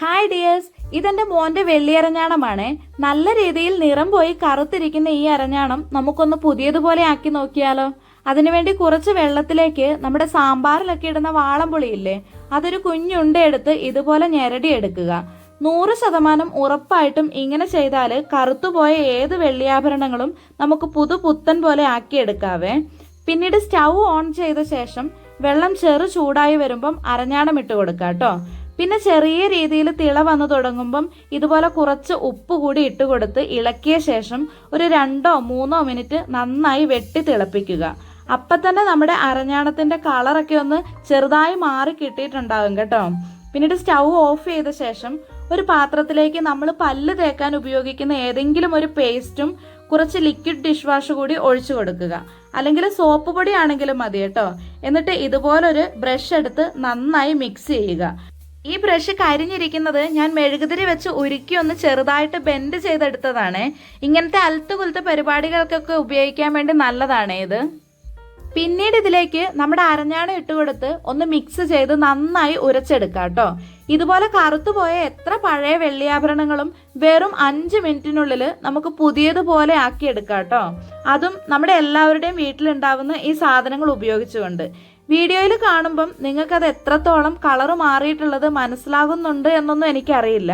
Hi dears ഇതെന്റെ മോന്റെ വെള്ളി അരഞ്ഞാണമാണ്. നല്ല രീതിയിൽ നിറം പോയി കറുത്തിരിക്കുന്ന ഈ അരഞ്ഞാണം നമുക്കൊന്ന് പുതിയതുപോലെ ആക്കി നോക്കിയാലോ? അതിനുവേണ്ടി കുറച്ച് വെള്ളത്തിലേക്ക് നമ്മുടെ സാമ്പാറിലൊക്കെ ഇടുന്ന വാളംപുളിയില്ലേ അതൊരു കുഞ്ഞുണ്ടെടുത്ത് ഇതുപോലെ ഞെരടി എടുക്കുക നൂറ് ശതമാനം ഉറപ്പായിട്ടും ഇങ്ങനെ ചെയ്താൽ കറുത്തുപോയ ഏത് വെള്ളിയാഭരണങ്ങളും നമുക്ക് പുതു പുത്തൻ പോലെ ആക്കിയെടുക്കാവേ. പിന്നീട് സ്റ്റൗ ഓൺ ചെയ്ത ശേഷം വെള്ളം ചെറു ചൂടായി വരുമ്പം അരഞ്ഞാണം ഇട്ട് കൊടുക്കാം കേട്ടോ പിന്നെ ചെറിയ രീതിയിൽ തിള വന്നു തുടങ്ങുമ്പം ഇതുപോലെ കുറച്ച് ഉപ്പ് കൂടി ഇട്ട് കൊടുത്ത് ഇളക്കിയ ശേഷം ഒരു രണ്ടോ മൂന്നോ മിനിറ്റ് നന്നായി വെട്ടി തിളപ്പിക്കുക. അപ്പൊ തന്നെ നമ്മുടെ അരഞ്ഞാണത്തിന്റെ കളറൊക്കെ ഒന്ന് ചെറുതായി മാറി കിട്ടിയിട്ടുണ്ടാകും കേട്ടോ. പിന്നീട് സ്റ്റൗ ഓഫ് ചെയ്ത ശേഷം ഒരു പാത്രത്തിലേക്ക് നമ്മൾ പല്ല് തേക്കാൻ ഉപയോഗിക്കുന്ന ഏതെങ്കിലും ഒരു പേസ്റ്റും കുറച്ച് ലിക്വിഡ് ഡിഷ് വാഷ് കൂടി ഒഴിച്ചു കൊടുക്കുക. അല്ലെങ്കിൽ സോപ്പ് പൊടി ആണെങ്കിലും മതി കേട്ടോ. എന്നിട്ട് ഇതുപോലൊരു ബ്രഷ് എടുത്ത് നന്നായി മിക്സ് ചെയ്യുക. ഈ ബ്രഷ് കരിഞ്ഞിരിക്കുന്നത് ഞാൻ മെഴുകുതിരി വെച്ച് ഉരുക്കി ഒന്ന് ചെറുതായിട്ട് ബെൻഡ് ചെയ്തെടുത്തതാണ്. ഇങ്ങനത്തെ അലത്തുകുലത്തെ പരിപാടികൾക്കൊക്കെ ഉപയോഗിക്കാൻ വേണ്ടി നല്ലതാണ് ഇത്. പിന്നീട് ഇതിലേക്ക് നമ്മുടെ അരഞ്ഞാണം ഇട്ട് കൊടുത്ത് ഒന്ന് മിക്സ് ചെയ്ത് നന്നായി ഉരച്ചെടുക്കാം കേട്ടോ. ഇതുപോലെ കറുത്തുപോയ എത്ര പഴയ വെള്ളിയാഭരണങ്ങളും വെറും അഞ്ച് മിനിറ്റിനുള്ളിൽ നമുക്ക് പുതിയതുപോലെ ആക്കിയെടുക്കാം കേട്ടോ. അതും നമ്മുടെ എല്ലാവരുടെയും വീട്ടിലുണ്ടാവുന്ന ഈ സാധനങ്ങൾ ഉപയോഗിച്ചുകൊണ്ട്. വീഡിയോയിൽ കാണുമ്പം നിങ്ങൾക്കത് എത്രത്തോളം കളർ മാറിയിട്ടുള്ളത് മനസ്സിലാകുന്നുണ്ട് എന്നൊന്നും എനിക്കറിയില്ല.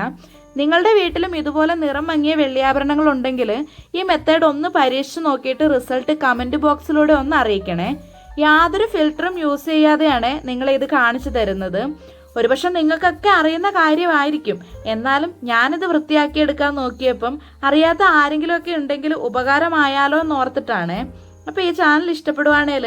നിങ്ങളുടെ വീട്ടിലും ഇതുപോലെ നിറം മങ്ങിയ വെള്ളിയാഭരണങ്ങൾ ഉണ്ടെങ്കിൽ ഈ മെത്തേഡ് ഒന്ന് പരീക്ഷിച്ച് നോക്കിയിട്ട് റിസൾട്ട് കമന്റ് ബോക്സിലൂടെ ഒന്ന് അറിയിക്കണേ. യാതൊരു ഫിൽറ്ററും യൂസ് ചെയ്യാതെയാണ് നിങ്ങൾ ഇത് കാണിച്ചു തരുന്നത്. ഒരുപക്ഷെ നിങ്ങൾക്കൊക്കെ അറിയുന്ന കാര്യമായിരിക്കും. എന്നാലും ഞാനിത് വൃത്തിയാക്കിയെടുക്കാൻ നോക്കിയപ്പം അറിയാത്ത ആരെങ്കിലുമൊക്കെ ഉണ്ടെങ്കിൽ ഉപകാരമായാലോ എന്ന് ഓർത്തിട്ടാണ്. അപ്പോൾ ഈ ചാനൽ ഇഷ്ടപ്പെടുവാണേൽ